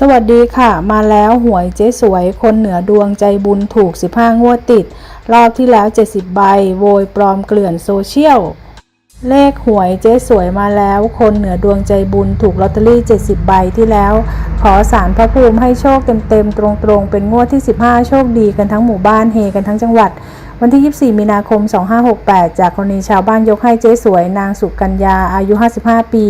สวัสดีค่ะ มาแล้วหวยเจ๊สวย คนเหนือดวงใจบุญถูก 15 งวดติด รอบที่แล้ว 70 ใบ โวยปลอมเกลื่อนโซเชียล เลขหวยเจ๊สวยมาแล้ว คนเหนือดวงใจบุญถูกลอตเตอรี่ 70 ใบที่แล้ว ขอสารพระภูมิให้โชคเต็มๆ ตรงๆ เป็นงวดที่ 15 โชคดีกันทั้งหมู่บ้านเฮกันทั้งจังหวัด วันที่ 24 มีนาคม 2568 จากกรณีชาวบ้านยกให้เจ๊สวยนางสุกัญญาอายุ 55 ปี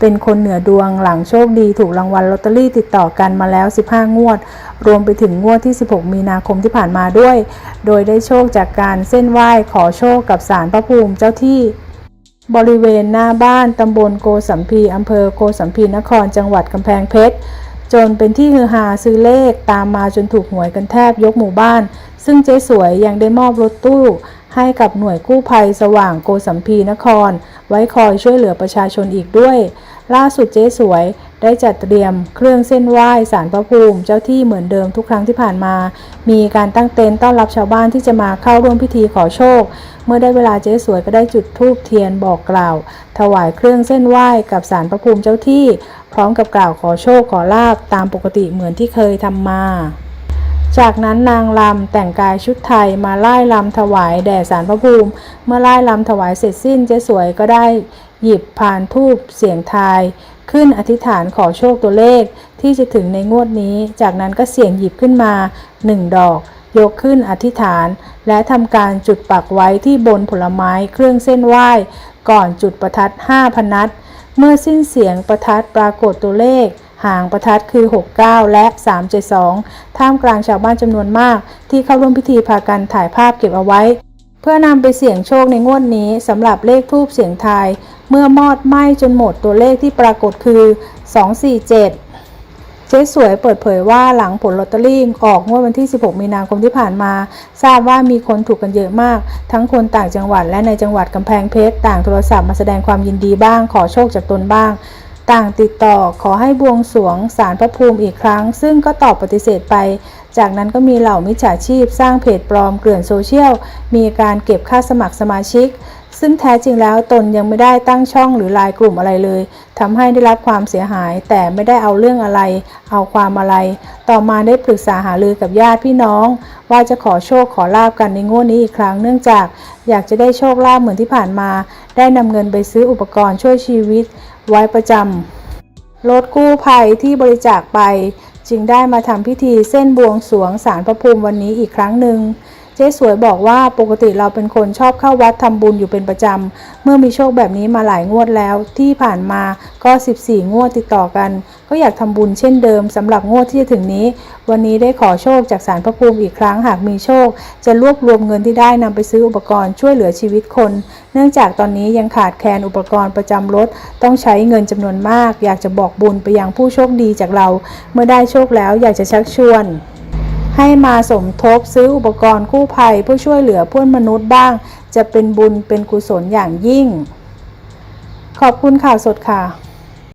เป็นคนเหนือดวงหลังโชคดีถูกรางวัลลอตเตอรี่ติดต่อกันมาแล้ว 15 งวด รวมไปถึงงวดที่ 16 มีนาคมที่ผ่านมาด้วย โดยได้โชคจากการเส้นไหว้ขอโชคกับศาลพระภูมิเจ้าที่บริเวณหน้าบ้านตำบลโกสัมพี อำเภอโกสัมพีนคร จังหวัดกำแพงเพชร จนเป็นที่ฮือฮาซื้อเลขตามมาจนถูกหวยกันแทบยกหมู่บ้าน ซึ่งเจ๊สวยยังได้มอบรถตู้ให้กับหน่วยกู้ภัยสว่างโกสัมพีนคร ไว้คอยช่วยเหลือประชาชนอีกด้วย ล่าสุดเจ๊สวยได้จัดเตรียมเครื่องเส้นไหว้สารพระภูมิเจ้าที่เหมือนเดิมทุกครั้งที่ผ่านมา มีการตั้งเต็นท์ต้อนรับชาวบ้านที่จะมาเข้าร่วมพิธีขอโชค เมื่อได้เวลาเจ๊สวยก็ได้จุดธูปเทียนบอกกล่าว ถวายเครื่องเส้นไหว้กับสารพระภูมิเจ้าที่ พร้อมกับกล่าวขอโชคขอลาบตามปกติเหมือนที่เคยทำมา จากนั้นนางลำแต่งกายชุดไทยมาไล่ลำถวายแด่สารพระภูมิ เมื่อไล่ลำถวายเสร็จสิ้นเจ๊สวยก็ได้หยิบพานทูบเสียงทาย ขึ้นอธิษฐานขอโชคตัวเลขที่จะถึงในงวดนี้ จากนั้นก็เสี่ยงหยิบขึ้นมาหนึ่งดอก ยกขึ้นอธิษฐาน และทำการจุดปักไว้ที่บนผลไม้เครื่องเส้นไหว้ ก่อนจุดประทัด5พนัด เมื่อสิ้นเสียงประทัดปรากฏตัวเลข หางประทัดคือ 69 และ 372 ท่ามกลางชาวบ้านจำนวนมาก ที่เข้าร่วมพิธีพากันถ่ายภาพเก็บเอาไว้ เพื่อนำไปเสี่ยงโชคในงวดนี้สำหรับเลขทูบเสียงทาย เมื่อมอดไหม้จนหมดตัวเลขที่ปรากฏคือ 247เจ๊สวยเปิดเผยว่าหลังผลลอตเตอรี่ออกงวดวันที่ 16 มีนาคมที่ผ่านมา ทราบว่ามีคนถูกกันเยอะมาก ทั้งคนต่างจังหวัดและในจังหวัดกำแพงเพชรต่างโทรศัพท์มาแสดงความยินดีบ้าง ขอโชคจากตนบ้าง ต่างติดต่อขอให้บวงสรวงสารพระภูมิอีกครั้ง ซึ่งก็ตอบปฏิเสธไป จากนั้นก็มีเหล่ามิจฉาชีพสร้างเพจปลอมเกลื่อนโซเชียล มีการเก็บค่าสมัครสมาชิก ซึ่งแท้จริงแล้วตนยังไม่ได้ตั้งช่องหรือลายกลุ่มอะไรเลยทำให้ได้รับความเสียหาย แต่ไม่ได้เอาเรื่องอะไร เอาความอะไร ต่อมาได้ปรึกษาหารือกับญาติพี่น้อง ว่าจะขอโชคขอลาบกันในงวดนี้อีกครั้งเนื่องจาก อยากจะได้โชคลาภเหมือนที่ผ่านมา ได้นำเงินไปซื้ออุปกรณ์ช่วยชีวิต ไว้ประจำรถกู้ภัยที่บริจาคไป จึงได้มาทำพิธีเส้นบวงสรวงสารพระภูมิวันนี้อีกครั้งหนึ่ง จ๊สวยบอกว่าปกติเราเป็นคนชอบเข้าวัดทำบุญอยู่เป็นประจำ เมื่อมีโชคแบบนี้มาหลายงวดแล้ว ที่ผ่านมาก็ 14 งวดติดต่อกัน ก็อยากทำบุญเช่นเดิมสำหรับงวดที่จะถึงนี้ วันนี้ได้ขอโชคจากสารพระภูมิอีกครั้งหากมีโชค จะรวบรวมเงินที่ได้นำไปซื้ออุปกรณ์ช่วยเหลือชีวิตคน เนื่องจากตอนนี้ยังขาดแคลนอุปกรณ์ประจำรถ ต้องใช้เงินจำนวนมาก อยากจะบอกบุญไปยังผู้โชคดีจากเรา เมื่อได้โชคแล้วอยากจะชักชวน ให้มาสมทบซื้ออุปกรณ์กู้ภัยเพื่อช่วยเหลือเพื่อนมนุษย์บ้าง จะเป็นบุญเป็นกุศลอย่างยิ่ง ขอบคุณข่าวสดค่ะ